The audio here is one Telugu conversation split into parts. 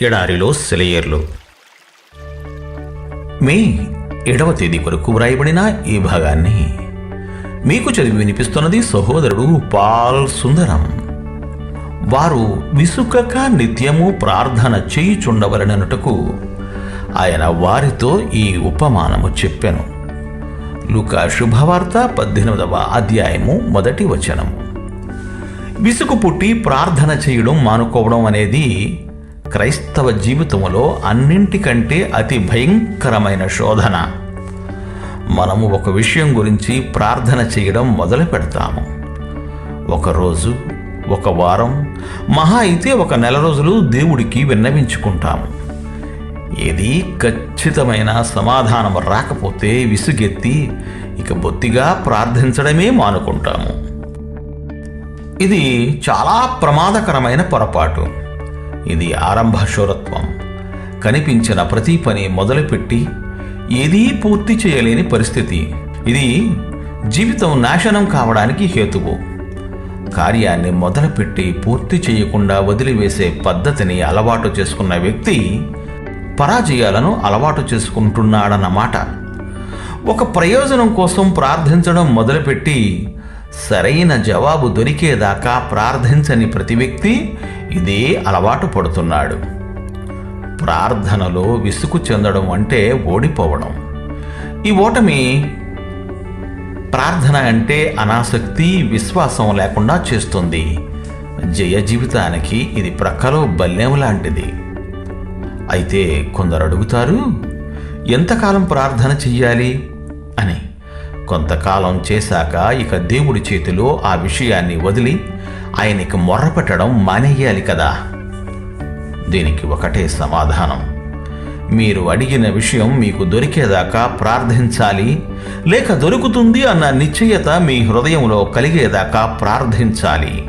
ఎడారిలో సెలయేర్లు. మే ఏడవ తేదీ కొరకు వ్రాయబడిన ఈ భాగాన్ని మీకు చదివి వినిపిస్తున్నది సహోదరుడు పాల్ సుందరం. వారు విసుకక నిత్యము ప్రార్థన చేయుచుండవలననుటకు ఆయన వారితో ఈ ఉపమానము చెప్పాను. లుకా శుభవార్త పద్దెనిమిదవ అధ్యాయము మొదటి వచనము. విసుగు పుట్టి ప్రార్థన చేయడం మానుకోవడం అనేది క్రైస్తవ జీవితంలో అన్నింటికంటే అతి భయంకరమైన శోధన. మనము ఒక విషయం గురించి ప్రార్థన చేయడం మొదలు పెడతాము. ఒకరోజు ఒక వారం మహా అయితే ఒక నెల రోజులు దేవుడికి విన్నవించుకుంటాము. ఏది ఖచ్చితమైన సమాధానం రాకపోతే విసుగెత్తి ఇక బొత్తిగా ప్రార్థించడమే మానుకుంటాము. ఇది చాలా ప్రమాదకరమైన పొరపాటు. ఇది ఆరంభ శూరత్వం కనిపించిన ప్రతి పని మొదలుపెట్టి ఏదీ పూర్తి చేయలేని పరిస్థితి. ఇది జీవితం నాశనం కావడానికి హేతువు. కార్యాన్ని మొదలుపెట్టి పూర్తి చేయకుండా వదిలివేసే పద్ధతిని అలవాటు చేసుకున్న వ్యక్తి పరాజయాలను అలవాటు చేసుకుంటున్నాడన్నమాట. ఒక ప్రయోజనం కోసం ప్రార్థించడం మొదలుపెట్టి సరైన జవాబు దొరికేదాకా ప్రార్థించని ప్రతి వ్యక్తి ఇదే అలవాటు పడుతున్నాడు. ప్రార్థనలో విసుగు చెందడం అంటే ఓడిపోవడం. ఈ ఓటమి ప్రార్థన అంటే అనాసక్తి విశ్వాసం లేకుండా చేస్తుంది. జయ జీవితానికి ఇది ప్రక్కలో బల్యం లాంటిది. అయితే కొందరు అడుగుతారు ఎంతకాలం ప్రార్థన చెయ్యాలి? అని. కొంతకాలం చేశాక ఇక దేవుడి చేతిలో ఆ విషయాన్ని వదిలి ఆయనకి మొర్రపెట్టడం మానేయాలి కదా? దీనికి ఒకటే సమాధానం. మీరు అడిగిన విషయం మీకు దొరికేదాకా ప్రార్థించాలి. లేక దొరుకుతుంది అన్న నిశ్చయత మీ హృదయంలో కలిగేదాకా ప్రార్థించాలి.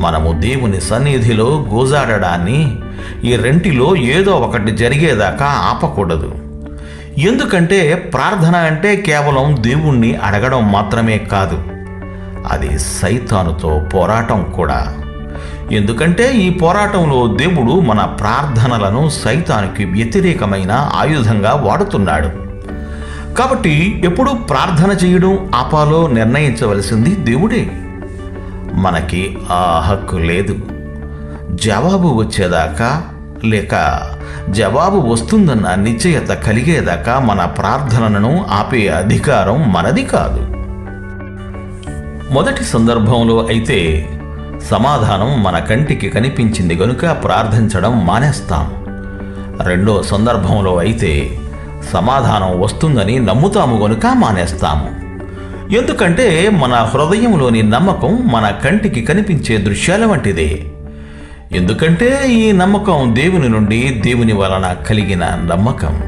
మనము దేవుని సన్నిధిలో గోజాడడాన్ని ఈ రెంటిలో ఏదో ఒకటి జరిగేదాకా ఆపకూడదు. ఎందుకంటే ప్రార్థన అంటే కేవలం దేవుణ్ణి అడగడం మాత్రమే కాదు. అది సైతానుతో పోరాటం కూడా. ఎందుకంటే ఈ పోరాటంలో దేవుడు మన ప్రార్థనలను సైతానికి వ్యతిరేకమైన ఆయుధంగా వాడుతున్నాడు. కాబట్టి ఎప్పుడు ప్రార్థన చేయడం ఆపాలో నిర్ణయించవలసింది దేవుడే. మనకి ఆ హక్కు లేదు. జవాబు వచ్చేదాకా లేక జవాబు వస్తుందన్న నిశ్చయత కలిగేదాకా మన ప్రార్థనలను ఆపే అధికారం మనది కాదు. మొదటి సందర్భంలో అయితే సమాధానం మన కంటికి కనిపించింది గనుక ప్రార్థించడం మానేస్తాం. రెండో సందర్భంలో అయితే సమాధానం వస్తుందని నమ్ముతాము గనుక మానేస్తాము. ఎందుకంటే మన హృదయంలోని నమ్మకం మన కంటికి కనిపించే దృశ్యాల వంటిదే. ఎందుకంటే ఈ నమ్మకం దేవుని నుండి దేవుని వలన కలిగిన నమ్మకం.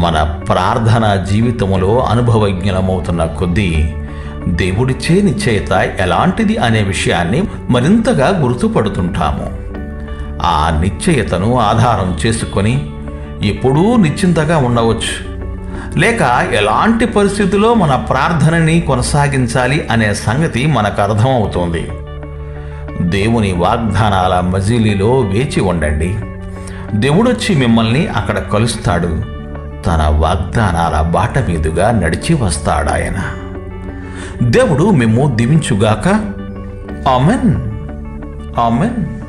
మన ప్రార్థన జీవితంలో అనుభవజ్ఞలమవుతున్న కొద్దీ దేవుడిచ్చే నిశ్చయత ఎలాంటిది అనే విషయాన్ని మరింతగా గుర్తుపడుతుంటాము. ఆ నిశ్చయతను ఆధారం చేసుకొని ఎప్పుడూ నిశ్చింతగా ఉండవచ్చు. లేక ఎలాంటి పరిస్థితిలో మన ప్రార్థనని కొనసాగించాలి అనే సంగతి మనకు అర్థమవుతోంది. దేవుని వాగ్దానాల మజిలీలో వేచి ఉండండి. దేవుడొచ్చి మిమ్మల్ని అక్కడ కలుస్తాడు. తన వాగ్దానాల బాట మీదుగా నడిచి వస్తాడాయన. దేవుడు మేము దీవించుగాక. ఆమెన్. ఆమెన్.